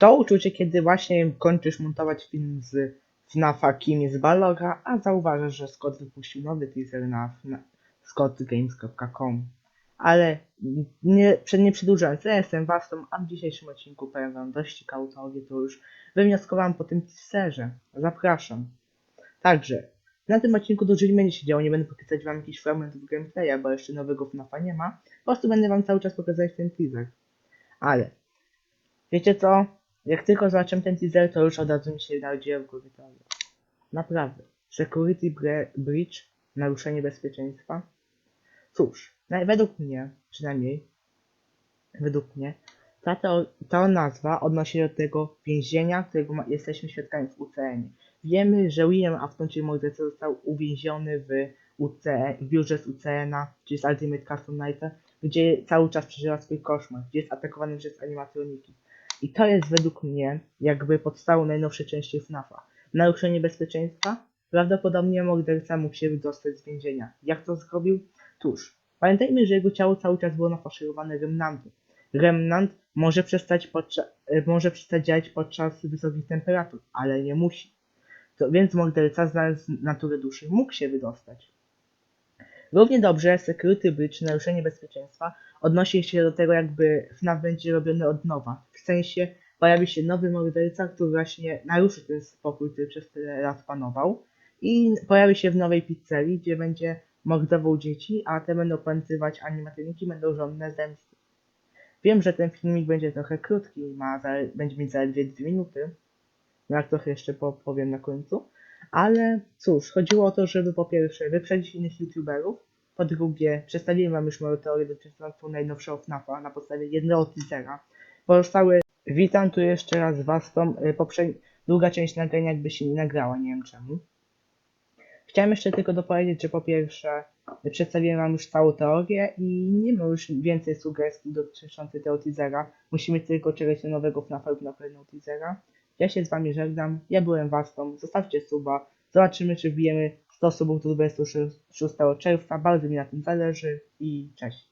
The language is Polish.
To uczucie, kiedy właśnie kończysz montować film z FNAFa Kimi z Baloga, a zauważasz, że Scott wypuścił nowy teaser na scottgames.com. Ale nie, nie przedłużając, ja jestem Wastą, a w dzisiejszym odcinku powiem wam dość ciekawą teorię, to już wywnioskowałem po tym teaserze. Zapraszam. Także, na tym odcinku dużo nie będzie się działo, nie będę pokazać wam jakichś fragmentów gameplaya, bo jeszcze nowego FNAFa nie ma. Po prostu będę wam cały czas pokazywać ten teaser. Ale, wiecie co? Jak tylko zobaczyłem ten teaser, to już od razu mi się narodziła w głowie teoria. Naprawdę. Security bre- Breach, naruszenie bezpieczeństwa. Cóż, według mnie, przynajmniej, według mnie, ta, teo- ta nazwa odnosi się do tego więzienia, którego ma, jesteśmy świadkami w UCN. Wiemy, że William Afton, czyli morderca, został uwięziony w, UCE, w biurze z UCN-a, czyli z Ultimate Custom Nighta, gdzie cały czas przeżywa swój koszmar, gdzie jest atakowany przez animatroniki. I to jest według mnie jakby podstawą najnowszej części FNAFa. Naruszenie bezpieczeństwa? Prawdopodobnie morderca mógł się dostać z więzienia. Jak to zrobił? Tuż. Pamiętajmy, że jego ciało cały czas było nafaszerowane remnantem. Remnant może przestać, podczas, może przestać działać podczas wysokich temperatur, ale nie musi. To, więc morderca znając naturę duszy mógł się wydostać. Równie dobrze Security Breach, naruszenie bezpieczeństwa, odnosi się do tego, jakby FNAF będzie robiony od nowa. W sensie pojawi się nowy morderca, który właśnie naruszy ten spokój, który przez tyle lat panował i pojawi się w nowej pizzerii, gdzie będzie mordował dzieci, a te będą pętywać animatroniki, będą żądne zemsty. Wiem, że ten filmik będzie trochę krótki, ma będzie mieć zaledwie 2 minuty, no jak trochę jeszcze po- powiem na końcu, ale cóż, chodziło o to, żeby po pierwsze wyprzedzić innych youtuberów, po drugie przedstawiłem wam już moją teorię dotyczącą najnowszego FNAFa na podstawie jednego teasera. Pozostałe witam tu jeszcze raz was tą y, poprzednia druga część nagrania jakby się nie nagrała, nie wiem czemu. Chciałem jeszcze tylko dopowiedzieć, że po pierwsze y, przedstawiłem wam już całą teorię i nie ma już więcej sugestii dotyczących tego teasera. Musimy tylko czekać na nowego FNAFa lub na kolejnego teasera. Ja się z wami żegnam, ja byłem Wastą, zostawcie suba, zobaczymy czy wbijemy 100 subów do 26 czerwca, bardzo mi na tym zależy i cześć.